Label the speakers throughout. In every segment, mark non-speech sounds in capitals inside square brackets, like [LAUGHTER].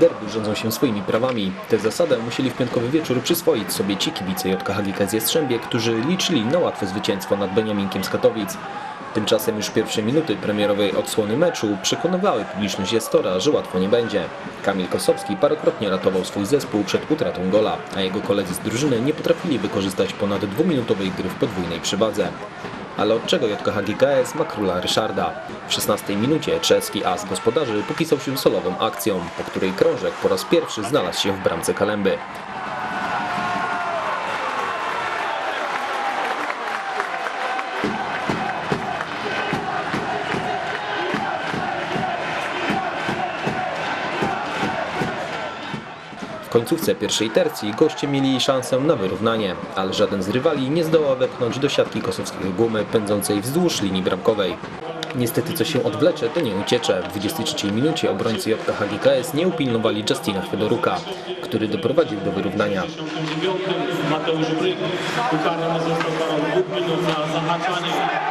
Speaker 1: Derby rządzą się swoimi prawami. Tę zasadę musieli w piątkowy wieczór przyswoić sobie ci kibice JKHGK z Jastrzębie, którzy liczyli na łatwe zwycięstwo nad Beniaminkiem z Katowic. Tymczasem już pierwsze minuty premierowej odsłony meczu przekonywały publiczność Jastora, że łatwo nie będzie. Kamil Kosowski parokrotnie ratował swój zespół przed utratą gola, a jego koledzy z drużyny nie potrafili wykorzystać ponad dwuminutowej gry w podwójnej przewadze. Ale od czego JKHGKS ma króla Ryszarda? W 16 minucie czeski as gospodarzy popisał się solową akcją, po której krążek po raz pierwszy znalazł się w bramce Kalemby. Końcówce pierwszej tercji goście mieli szansę na wyrównanie, ale żaden z rywali nie zdołał wepchnąć do siatki kosowskiej gumy pędzącej wzdłuż linii bramkowej. Niestety co się odwlecze, to nie uciecze. W 23 minucie obrońcy JKHGKS nie upilnowali Justina Chwedoruka, który doprowadził do wyrównania.
Speaker 2: 69 Mateusz Bryk zahaczanie.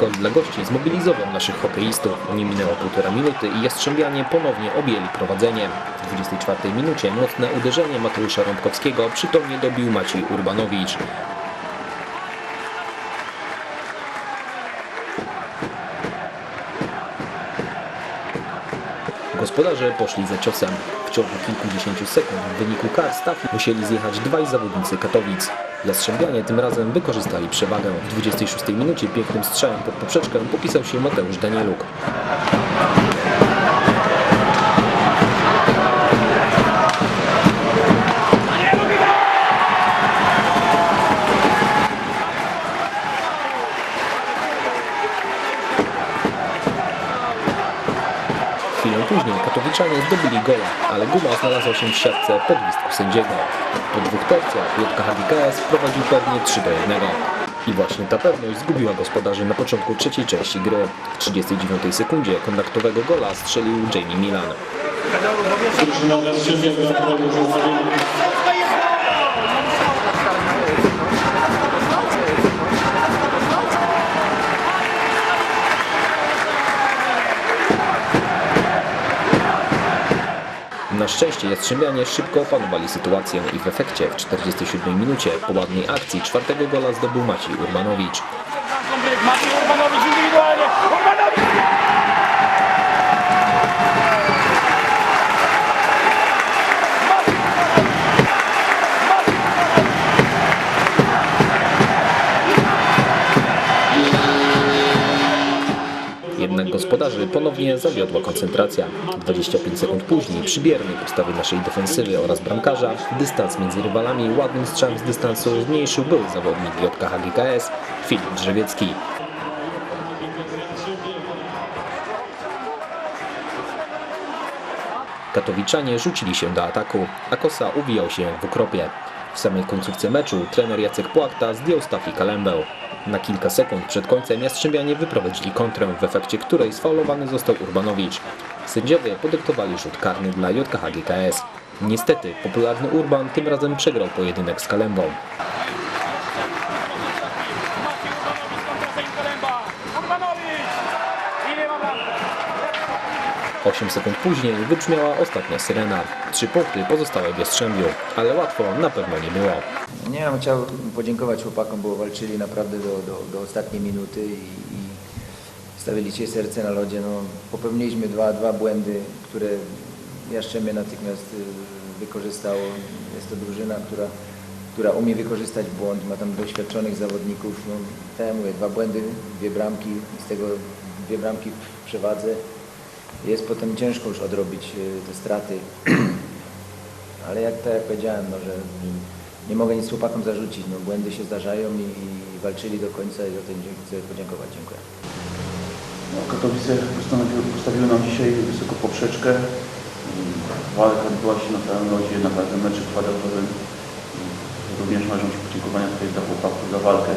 Speaker 1: Gol dla gości zmobilizował naszych hokeistów. Nie minęło półtora minuty i Jastrzębianie ponownie objęli prowadzenie. W 24 minucie mocne uderzenie Mateusza Rąbkowskiego przytomnie dobił Maciej Urbanowicz. Gospodarze poszli za ciosem. W ciągu kilkudziesięciu sekund w wyniku kar staf musieli zjechać dwaj zawodnicy Katowic. Jastrzębianie tym razem wykorzystali przewagę. W 26 minucie pięknym strzałem pod poprzeczkę popisał się Mateusz Danieluk. Później katowiczanie zdobyli gola, ale guma znalazła się w siatce po gwizdku sędziego. Po dwóch tercjach JKHGKS prowadził pewnie 3 do 1. I właśnie ta pewność zgubiła gospodarzy na początku trzeciej części gry. W 39 sekundzie kontaktowego gola strzelił Jamie Milan. Szczęście Jastrzębianie szybko opanowali sytuację i w efekcie w 47 minucie po ładnej akcji czwartego gola zdobył Maciej Urbanowicz.
Speaker 3: Maciej Urbanowicz!
Speaker 1: Gospodarzy ponownie zawiodła koncentracja. 25 sekund później przy biernej naszej defensywy oraz bramkarza dystans między rywalami ładnym strzałem z dystansu zmniejszył były zawodnik JKHGKS Filip Drzewiecki. Katowiczanie rzucili się do ataku, a Kosa uwijał się w ukropie. W samej końcówce meczu trener Jacek Płachta zdjął Stafi Kalembę. Na kilka sekund przed końcem Jastrzębianie wyprowadzili kontrę, w efekcie której sfaulowany został Urbanowicz. Sędziowie podyktowali rzut karny dla JKHGKS. Niestety, popularny Urban tym razem przegrał pojedynek z Kalembą.
Speaker 3: Urbanowicz! I nie ma bramki.
Speaker 1: 8 sekund później wybrzmiała ostatnia syrena. Trzy punkty pozostały w Jastrzębiu, ale łatwo na pewno nie było.
Speaker 4: Nie, ja bym chciał podziękować chłopakom, bo walczyli naprawdę do, do, do ostatniej minuty i, i stawili się serce na lodzie. No, popełniliśmy dwa, dwa błędy, które Jastrzębie natychmiast y, wykorzystał. Jest to drużyna, która, która umie wykorzystać błąd, ma tam doświadczonych zawodników. No, tak mówię, dwa błędy, dwie bramki, z tego dwie bramki w przewadze. Jest potem ciężko już odrobić y, te straty. [CLEARS THROAT] Ale jak tak jak powiedziałem, no, że nie mogę nic chłopakom zarzucić. No, błędy się zdarzają i, i walczyli do końca i za im dzie- chcę podziękować. Dziękuję.
Speaker 5: No, Katowice postawiły nam dzisiaj wysoką poprzeczkę. Mm, Walka odbyła się na całym lodzie, na każdym meczu kwadrantowym. Mm, Również należą się podziękowania tutaj dla chłopaków za walkę.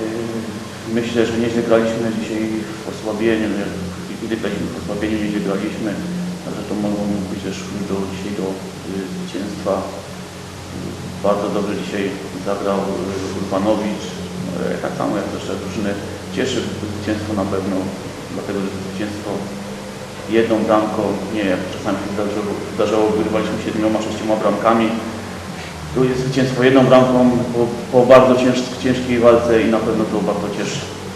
Speaker 5: Yy, Myślę, że nieźle graliśmy dzisiaj w osłabieniu. Graliśmy w osłabieniu, nieźle graliśmy. Także to mogło być też do, dzisiaj do yy, zwycięstwa. Bardzo dobrze dzisiaj zagrał yy, Urbanowicz. No, tak samo jak reszta drużyny. Cieszy zwycięstwo na pewno, dlatego że zwycięstwo jedną bramką, nie jak czasami się zdarzało, zdarzało wygrywaliśmy siedmioma, sześcioma bramkami. Tu jest zwycięstwo jedną bramką po, po bardzo cięż, ciężkiej walce i na pewno to bardzo cieszy.